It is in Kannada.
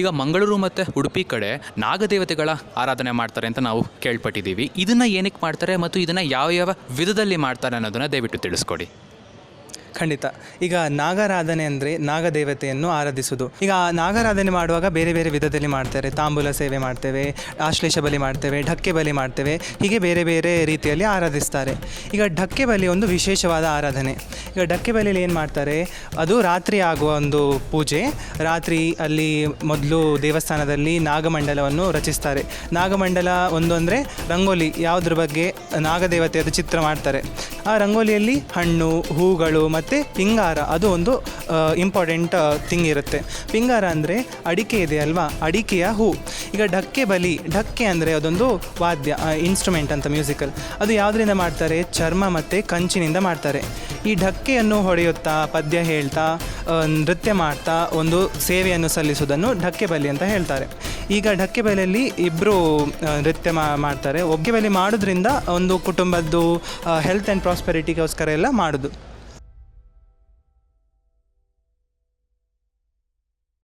ಈಗ ಮಂಗಳೂರು ಮತ್ತು ಉಡುಪಿ ಕಡೆ ನಾಗದೇವತೆಗಳ ಆರಾಧನೆ ಮಾಡ್ತಾರೆ ಅಂತ ನಾವು ಕೇಳ್ಪಟ್ಟಿದ್ದೀವಿ. ಇದನ್ನು ಏನಕ್ಕೆ ಮಾಡ್ತಾರೆ ಮತ್ತು ಇದನ್ನು ಯಾವ ಯಾವ ವಿಧದಲ್ಲಿ ಮಾಡ್ತಾರೆ ಅನ್ನೋದನ್ನು ದಯವಿಟ್ಟು ತಿಳಿಸ್ಕೊಡಿ. ಖಂಡಿತ. ಈಗ ನಾಗಾರಾಧನೆ ಅಂದರೆ ನಾಗದೇವತೆಯನ್ನು ಆರಾಧಿಸುವುದು. ಈಗ ಆ ನಾಗಾರಾಧನೆ ಮಾಡುವಾಗ ಬೇರೆ ಬೇರೆ ವಿಧದಲ್ಲಿ ಮಾಡ್ತಾರೆ ತಾಂಬೂಲ ಸೇವೆ ಮಾಡ್ತೇವೆ, ಆಶ್ಲೇಷ ಬಲಿ ಮಾಡ್ತೇವೆ, ಢಕ್ಕೆ ಬಲಿ ಮಾಡ್ತೇವೆ, ಹೀಗೆ ಬೇರೆ ಬೇರೆ ರೀತಿಯಲ್ಲಿ ಆರಾಧಿಸ್ತಾರೆ. ಈಗ ಢಕ್ಕೆ ಬಲಿ ಒಂದು ವಿಶೇಷವಾದ ಆರಾಧನೆ. ಈಗ ಢಕ್ಕೆ ಬಲಿಯಲ್ಲಿ ಏನು ಮಾಡ್ತಾರೆ? ಅದು ರಾತ್ರಿ ಆಗುವ ಒಂದು ಪೂಜೆ. ರಾತ್ರಿ ಅಲ್ಲಿ ಮೊದಲು ದೇವಸ್ಥಾನದಲ್ಲಿ ನಾಗಮಂಡಲವನ್ನು ರಚಿಸ್ತಾರೆ. ನಾಗಮಂಡಲ ಒಂದು ಅಂದರೆ ರಂಗೋಲಿ, ಯಾವುದ್ರ ಬಗ್ಗೆ ನಾಗದೇವತೆಯದು ಚಿತ್ರ ಮಾಡ್ತಾರೆ. ಆ ರಂಗೋಲಿಯಲ್ಲಿ ಹಣ್ಣು, ಹೂಗಳು ಮತ್ತು ಪಿಂಗಾರ, ಅದು ಒಂದು ಇಂಪಾರ್ಟೆಂಟ್ ಥಿಂಗ್ ಇರುತ್ತೆ. ಪಿಂಗಾರ ಅಂದರೆ ಅಡಿಕೆ ಇದೆ ಅಲ್ವಾ? ಅಡಿಕೆಯ ಹೂ. ಈಗ ಢಕ್ಕೆ ಬಲಿ ಢಕ್ಕೆ ಅಂದರೆ ಅದೊಂದು ವಾದ್ಯ ಇನ್ಸ್ಟ್ರೂಮೆಂಟ್ ಅಂತ ಮ್ಯೂಸಿಕಲ್ ಅದು ಯಾವುದರಿಂದ ಮಾಡ್ತಾರೆ? ಚರ್ಮ ಮತ್ತು ಕಂಚಿನಿಂದ ಮಾಡ್ತಾರೆ. ಈ ಢಕ್ಕೆಯನ್ನು ಹೊಡೆಯುತ್ತಾ, ಪದ್ಯ ಹೇಳ್ತಾ ನೃತ್ಯ ಮಾಡ್ತಾ, ಒಂದು ಸೇವೆಯನ್ನು ಸಲ್ಲಿಸುವುದನ್ನು ಢಕ್ಕೆ ಬಲಿ ಅಂತ ಹೇಳ್ತಾರೆ. ಈಗ ಢಕ್ಕೆ ಬಲಿಯಲ್ಲಿ ಇಬ್ಬರು ನೃತ್ಯ ಮಾಡ್ತಾರೆ. ಒಗ್ಗೆ ಬಲಿ ಮಾಡೋದ್ರಿಂದ ಒಂದು ಕುಟುಂಬದ್ದು ಹೆಲ್ತ್ ಆ್ಯಂಡ್ ಪ್ರಾಸ್ಪೆರಿಟಿಗೋಸ್ಕರ ಎಲ್ಲ ಮಾಡೋದು.